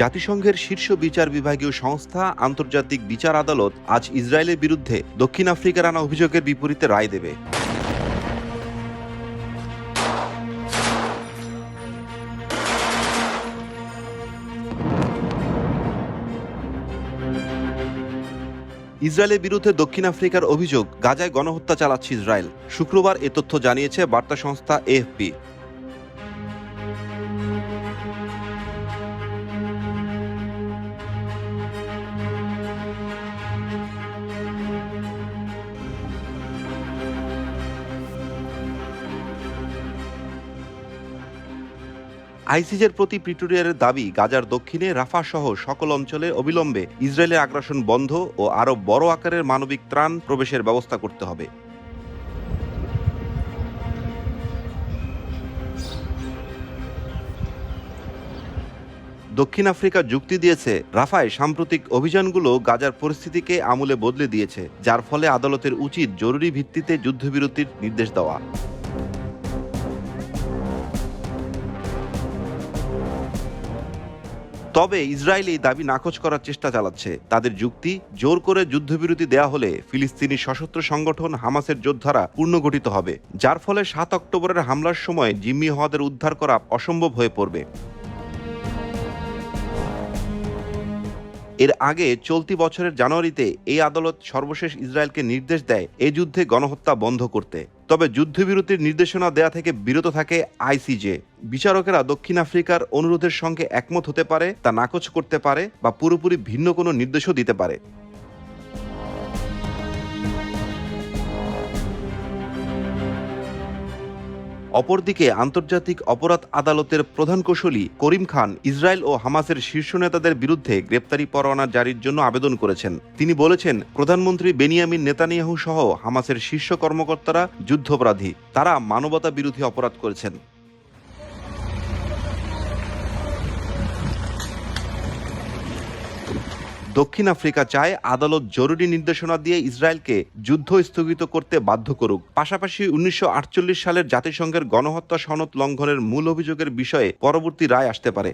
জাতিসংঘের শীর্ষ বিচার বিভাগীয় সংস্থা আন্তর্জাতিক বিচার আদালত আজ ইসরায়েলের বিরুদ্ধে দক্ষিণ আফ্রিকার আনা অভিযোগের বিপরীতে রায় দেবে। ইসরায়েলের বিরুদ্ধে দক্ষিণ আফ্রিকার অভিযোগ, গাজায় গণহত্যা চালাচ্ছে ইসরায়েল। শুক্রবার এ তথ্য জানিয়েছে বার্তা সংস্থা এএফপি। আইসিজের প্রতি প্রিটোরিয়ারের দাবি, গাজার দক্ষিণে রাফা সহ সকল অঞ্চলে অবিলম্বে ইসরায়েলের আগ্রাসন বন্ধ ও আরও বড় আকারের মানবিক ত্রাণ প্রবেশের ব্যবস্থা করতে হবে। দক্ষিণ আফ্রিকা যুক্তি দিয়েছে, রাফায় সাম্প্রতিক অভিযানগুলো গাজার পরিস্থিতিকে আমূলে বদলে দিয়েছে, যার ফলে আদালতের উচিত জরুরি ভিত্তিতে যুদ্ধবিরতির নির্দেশ দেওয়া। তবে ইসরায়েল এই দাবি নাকচ করার চেষ্টা চালাচ্ছে। তাদের যুক্তি, জোর করে যুদ্ধবিরতি দেয়া হলে ফিলিস্তিনি সশস্ত্র সংগঠন হামাসের যোদ্ধারা পুনর্গঠিত হবে, যার ফলে সাত অক্টোবরের হামলার সময় জিম্মি হওয়াদের উদ্ধার করা অসম্ভব হয়ে পড়বে। এর আগে চলতি বছরের জানুয়ারিতে এই আদালত সর্বশেষ ইসরায়েলকে নির্দেশ দেয় এ যুদ্ধে গণহত্যা বন্ধ করতে। তবে যুদ্ধবিরতির নির্দেশনা দেয়া থেকে বিরত থাকে আইসিজে। বিচারকেরা দক্ষিণ আফ্রিকার অনুরোধের সঙ্গে একমত হতে পারে, তা নাকচ করতে পারে বা পুরোপুরি ভিন্ন কোনো নির্দেশও দিতে পারে। অপরদিকে আন্তর্জাতিক অপরাধ আদালতের প্রধান কৌশলী করিম খান ইসরায়েল ও হামাসের শীর্ষ নেতাদের বিরুদ্ধে গ্রেপ্তারি পরোয়ানা জারির জন্য আবেদন করেছেন। তিনি বলেছেন, প্রধানমন্ত্রী বেনিয়ামিন নেতানিয়াহু সহ হামাসের শীর্ষ কর্মকর্তারা যুদ্ধপরাধী। তারা মানবতা বিরোধী অপরাধ করেছেন। দক্ষিণ আফ্রিকা চায় আদালত জরুরি নির্দেশনা দিয়ে ইসরায়েলকে যুদ্ধ স্থগিত করতে বাধ্য করুক। পাশাপাশি উনিশশো আটচল্লিশ সালের জাতিসংঘের গণহত্যা সনদ লঙ্ঘনের মূল অভিযোগের বিষয়ে পরবর্তী রায় আসতে পারে।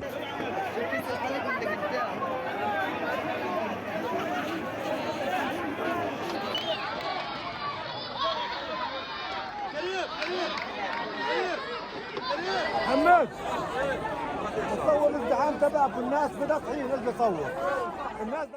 تصور الزحام تبعك والناس بدها تصحي الناس